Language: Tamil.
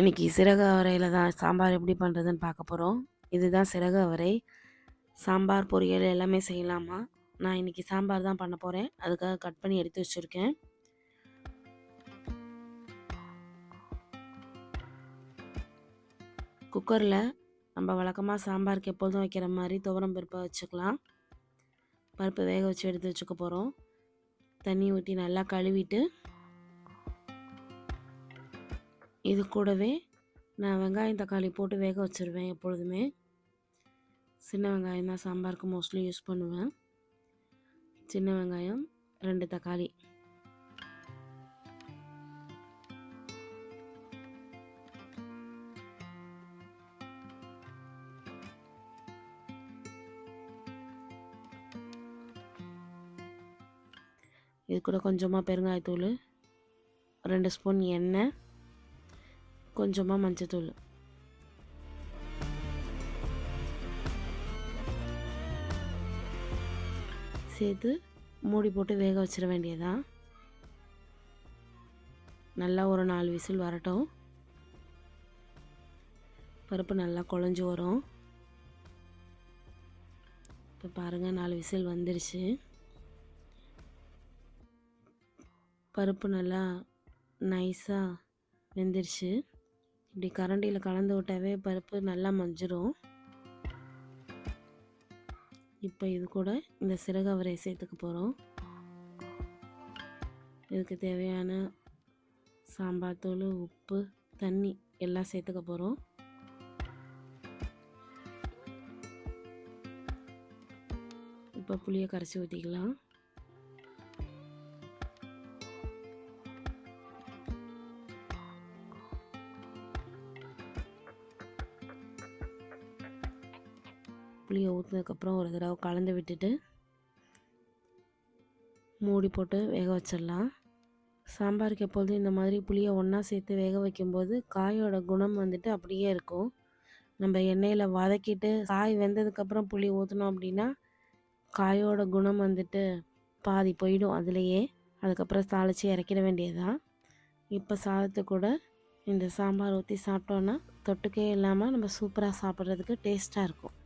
இன்றைக்கி சிறகு அவரையில் தான் சாம்பார் எப்படி பண்ணுறதுன்னு பார்க்க போகிறோம் இதுதான் சிறகு அவரை. சாம்பார் பொரியல் எல்லாமே செய்யலாமா? நான் இன்றைக்கி சாம்பார் தான் பண்ண போகிறேன் அதுக்காக கட் பண்ணி எடுத்து வச்சுருக்கேன். குக்கரில் நம்ம வழக்கமாக சாம்பாருக்கு எப்பொழுதும் வைக்கிற மாதிரி துவரம் பருப்பை வச்சுக்கலாம். பருப்பு வேக வச்சு எடுத்து வச்சுக்க போகிறோம் தண்ணி ஊற்றி நல்லா கழுவிட்டு இது கூடவே நான் வெங்காயம் தக்காளி போட்டு வேக வச்சுருவேன் எப்பொழுதுமே. சின்ன வெங்காயம் தான் சாம்பாருக்கு மோஸ்ட்லி யூஸ் பண்ணுவேன். சின்ன வெங்காயம் ரெண்டு தக்காளி. இது கூட கொஞ்சமாக பெருங்காயத்தூள் ரெண்டு ஸ்பூன் எண்ணெய் கொஞ்சமாக மஞ்சத்தூள். சேர்த்து மூடி போட்டு வேக வச்சிட வேண்டியதான் நல்லா ஒரு நாலு விசில் வரட்டும். பருப்பு நல்லா குழஞ்சி வரும். இப்போ பாருங்கள் நாலு விசில் வந்துருச்சு. பருப்பு நல்லா நைஸாக வெந்துருச்சு. இப்படி கரண்டியில் கலந்து விட்டாவே பருப்பு நல்லா மஞ்சிரும். இப்போ இது கூட இந்த சிறகவரை சேர்த்துக்க போகிறோம் இதுக்கு தேவையான சாம்பார் தூள் உப்பு தண்ணி எல்லாம் சேர்த்துக்க போகிறோம் இப்போ புளியை கரைச்சி ஊற்றிக்கலாம் புளியை ஊற்றினதுக்கப்புறம் ஒரு தடவை கலந்து விட்டுட்டு மூடி போட்டு வேக வச்சிடலாம். சாம்பாருக்கு எப்பொழுதும் இந்த மாதிரி புளியை ஒன்றா சேர்த்து வேக வைக்கும்போது காயோட குணம் வந்துட்டு அப்படியே இருக்கும். நம்ம எண்ணெயில் வதக்கிட்டு காய் வெந்ததுக்கப்புறம் புளி ஊற்றினோம் அப்படின்னா காயோட குணம் வந்துட்டு பாதி போயிடும் அதுலேயே. அதுக்கப்புறம் தாளித்து இறக்கிட வேண்டியதுதான். இப்போ சாதத்து கூட இந்த சாம்பார் ஊற்றி சாப்பிட்டோன்னா தொட்டுக்கே இல்லாமல் நம்ம சூப்பராக சாப்பிட்றதுக்கு டேஸ்ட்டாக இருக்கும்.